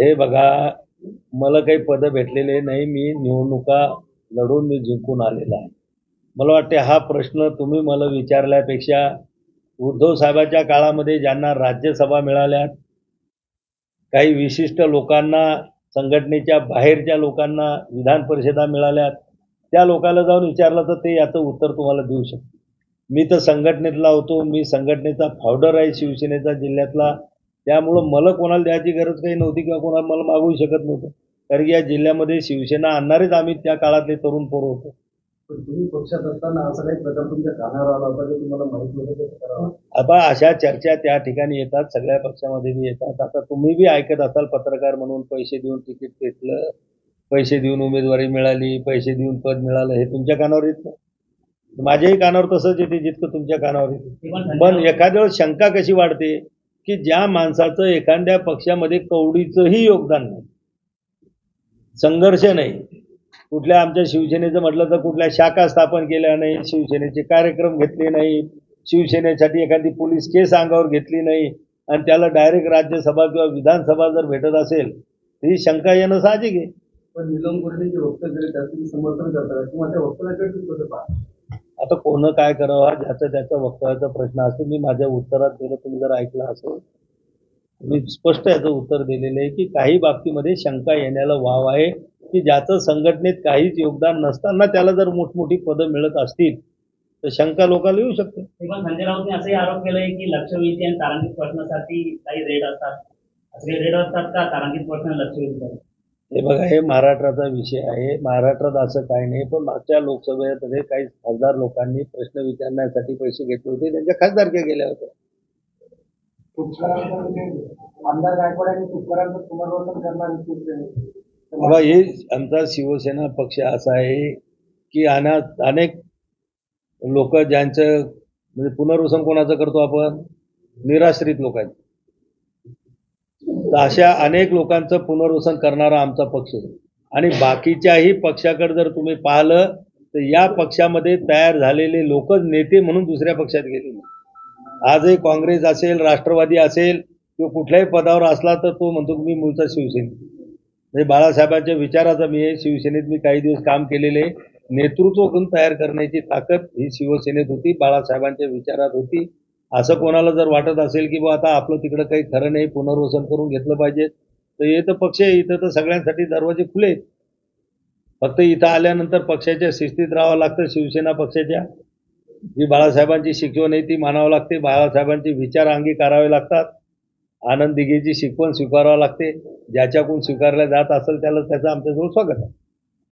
हे बघा मला काही पदं भेटलेले नाही मी निवडणुका लढून मी जिंकून आलेला आहे. मला वाटते हा प्रश्न तुम्ही मला विचारल्यापेक्षा उद्धव साहेबाच्या काळामध्ये ज्यांना राज्यसभा मिळाल्यात काही विशिष्ट लोकांना संघटनेच्या बाहेरच्या लोकांना विधान परिषदा मिळाल्यात त्या लोकांना जाऊन विचारलं तर ते याचं उत्तर तुम्हाला देऊ शकते मी तर संघटनेतला होतो मी संघटनेचा फावडर आहे शिवसेनेचा जिल्ह्यातला. त्यामुळं मला कोणाला द्यायची गरज काही नव्हती किंवा कोणाला मला मागूही शकत नव्हतं. कारण की या जिल्ह्यामध्ये शिवसेना आणणारेच आम्ही त्या काळातले तरुण पोरं होतो. पण तुम्ही पक्षात असताना असा काही प्रकार तुमच्या कानावर आला होता की तुम्हाला माहीत नव्हतं कसं करावं आता अशा चर्चा त्या ठिकाणी येतात सगळ्या पक्षामध्ये बी येतात. आता तुम्ही बी ऐकत असाल पत्रकार म्हणून पैसे देऊन तिकीट घेतलं पैसे देऊन उमेदवारी मिळाली पैसे देऊन पद मिळालं हे तुमच्या कानावर येत नाही. माझ्याही कानावर तसंच येते जितकं तुमच्या कानावर येते. पण एखाद्या वेळेस शंका कशी वाढते? की ज्या माणसाचं एखाद्या पक्षामध्ये कवडीचंही योगदान नाही संघर्ष नाही कुठल्या आमच्या शिवसेनेचं म्हटलं तर कुठल्या शाखा स्थापन केल्या नाही शिवसेनेचे कार्यक्रम घेतले नाही शिवसेनेसाठी एखादी पोलीस केस अंगावर घेतली नाही आणि त्याला डायरेक्ट राज्यसभा किंवा विधानसभा जर भेटत असेल तर ही शंका येणं साहजिक आहे. पण निलम गोरे जे वक्तव्य केले त्याचं समर्थन करतात किंवा त्या वक्तव्याकडे तुम्ही कसं पाहता? आता कोण काय करावं? हा ज्याचा त्याचा वक्तव्याचा प्रश्न असतो मी माझ्या उत्तरात दिलं तुम्ही जर ऐकलं असेल मी स्पष्ट याचं उत्तर दिलेलं आहे की काही बाबतीमध्ये शंका येण्याला वाव आहे की ज्याचं संघटनेत काहीच योगदान नसताना त्याला जर मोठमोठी पदं मिळत असतील तर शंका लोकांना येऊ शकते. संजय राऊतने असाही आरोप केलाय की लक्षवेधी आणि तारांकित प्रश्नासाठी काही रेट असतात. असे रेट असतात का? तारांकित प्रश्न लक्षवेधी. हे बघा हे महाराष्ट्राचा विषय आहे. महाराष्ट्रात असं काही नाही पण मागच्या लोकसभेमध्ये काही खासदार लोकांनी प्रश्न विचारण्यासाठी पैसे घेतले होते. त्यांच्या खासदारक्या गेल्या होत्या. आमदार गायकवाड आणि बाबा हे आमचा शिवसेना पक्ष असा आहे की अना अनेक लोक ज्यांचं म्हणजे पुनर्वसन कोणाचं करतो आपण? निराश्रित लोकांचं. तर अशा अनेक लोकांचं पुनर्वसन करणारा आमचा पक्ष. आहे आणि बाकीच्याही पक्षाकडे जर तुम्ही पाहिलं तर या पक्षामध्ये तयार झालेले लोकच नेते म्हणून दुसऱ्या पक्षात गेले. आजही काँग्रेस असेल राष्ट्रवादी असेल किंवा कुठल्याही पदावर असला तर तो म्हणतो की मी मूळचा शिवसैनिक. म्हणजे बाळासाहेबांच्या विचाराचा मी आहे शिवसेनेत मी काही दिवस काम केलेले. नेतृत्व करून तयार करण्याची ताकद ही शिवसेनेत होती बाळासाहेबांच्या विचारात होती. असं कोणाला जर वाटत असेल की बा आता आपलं तिकडं काही खरं नाही पुनर्वसन करून घेतलं पाहिजे तर हे तर पक्ष आहे. इथं तर सगळ्यांसाठी दरवाजे खुले आहेत. फक्त इथं आल्यानंतर पक्षाच्या शिस्तीत राहावं लागतं शिवसेना पक्षाच्या. जी बाळासाहेबांची शिकवण आहे ती मानावं लागते. बाळासाहेबांचे विचार अंगीकारावे लागतात. आनंद दिघेची शिकवण स्वीकारावं लागते. ज्याच्याकडून स्वीकारल्या जात असेल त्याला त्याचं आमच्याजवळ स्वागत आहे.